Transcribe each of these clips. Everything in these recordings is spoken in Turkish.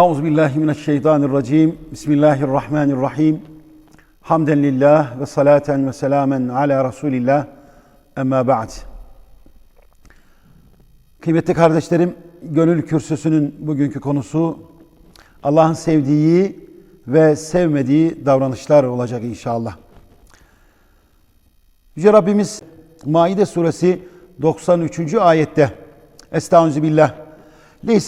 Euzu billahi mineşşeytanirracim. Bismillahirrahmanirrahim. Hamden lillah ve salaten ve selamen ala Resulillah. Emma ba'd. Kıymetli kardeşlerim, Gönül Kürsüsü'nün bugünkü konusu Allah'ın sevdiği ve sevmediği davranışlar olacak inşallah. Yüce Rabbimiz Maide suresi 93. ayette Estaizu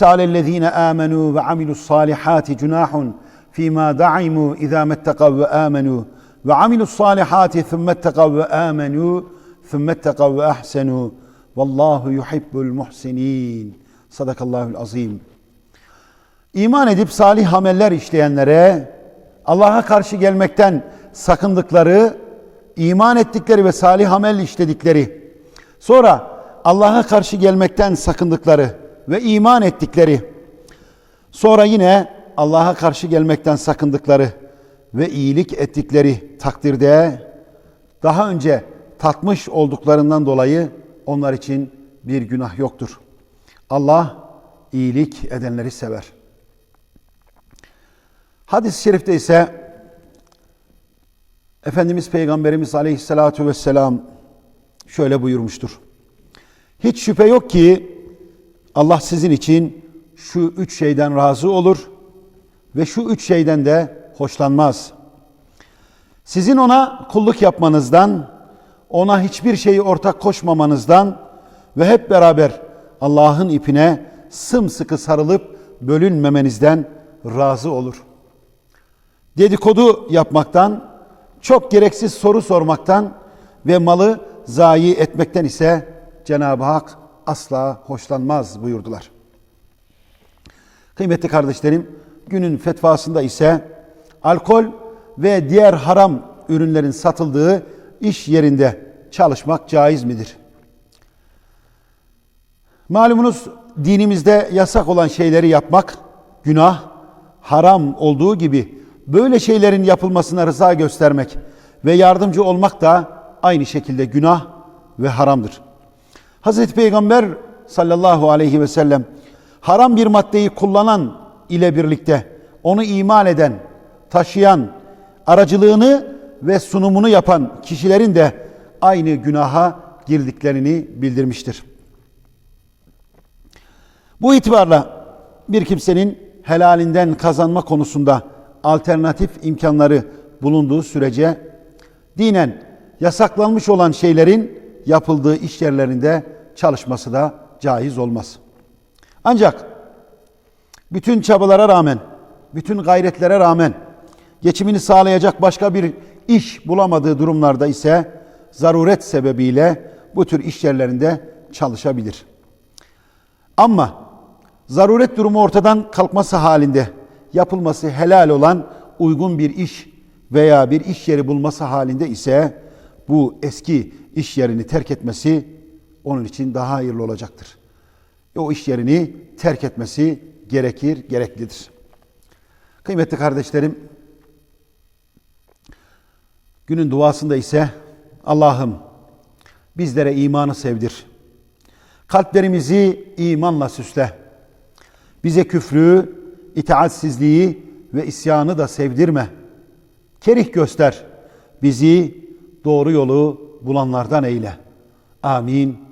alellezine amenu ve amilus salihati cunahun fîmâ da'imu izâ metteqav ve amenu ve amilus salihati thummetteqav ve amenu thummetteqav ve ahsenu vallahu yuhibbul muhsinin sadakallahul azim. İman edip salih ameller işleyenlere Allah'a karşı gelmekten sakındıkları, iman ettikleri ve salih amel işledikleri, sonra Allah'a karşı gelmekten sakındıkları ve iman ettikleri, sonra yine Allah'a karşı gelmekten sakındıkları ve iyilik ettikleri takdirde daha önce tatmış olduklarından dolayı onlar için bir günah yoktur. Allah iyilik edenleri sever. Hadis-i şerifte ise Efendimiz Peygamberimiz Aleyhisselatü Vesselam şöyle buyurmuştur. Hiç şüphe yok ki Allah sizin için şu üç şeyden razı olur ve şu üç şeyden de hoşlanmaz. Sizin ona kulluk yapmanızdan, ona hiçbir şeyi ortak koşmamanızdan ve hep beraber Allah'ın ipine sımsıkı sarılıp bölünmemenizden razı olur. Dedikodu yapmaktan, çok gereksiz soru sormaktan ve malı zayi etmekten ise Cenab-ı Hak asla hoşlanmaz buyurdular. Kıymetli kardeşlerim, günün fetvasında ise alkol ve diğer haram ürünlerin satıldığı iş yerinde çalışmak caiz midir? Malumunuz dinimizde yasak olan şeyleri yapmak günah, haram olduğu gibi böyle şeylerin yapılmasına rıza göstermek ve yardımcı olmak da aynı şekilde günah ve haramdır. Hazreti Peygamber sallallahu aleyhi ve sellem haram bir maddeyi kullanan ile birlikte onu imal eden, taşıyan, aracılığını ve sunumunu yapan kişilerin de aynı günaha girdiklerini bildirmiştir. Bu itibarla bir kimsenin helalinden kazanma konusunda alternatif imkanları bulunduğu sürece dinen yasaklanmış olan şeylerin yapıldığı iş yerlerinde çalışması da caiz olmaz. Ancak bütün çabalara rağmen, bütün gayretlere rağmen geçimini sağlayacak başka bir iş bulamadığı durumlarda ise zaruret sebebiyle bu tür iş yerlerinde çalışabilir. Ama zaruret durumu ortadan kalkması halinde yapılması helal olan uygun bir iş veya bir iş yeri bulması halinde ise bu eski iş yerini terk etmesi onun için daha hayırlı olacaktır. O iş yerini terk etmesi gerekir, gereklidir. Kıymetli kardeşlerim, günün duasında ise Allah'ım bizlere imanı sevdir. Kalplerimizi imanla süsle. Bize küfrü, itaatsizliği ve isyanı da sevdirme. Kerih göster. Bizi doğru yolu bulanlardan eyle. Amin.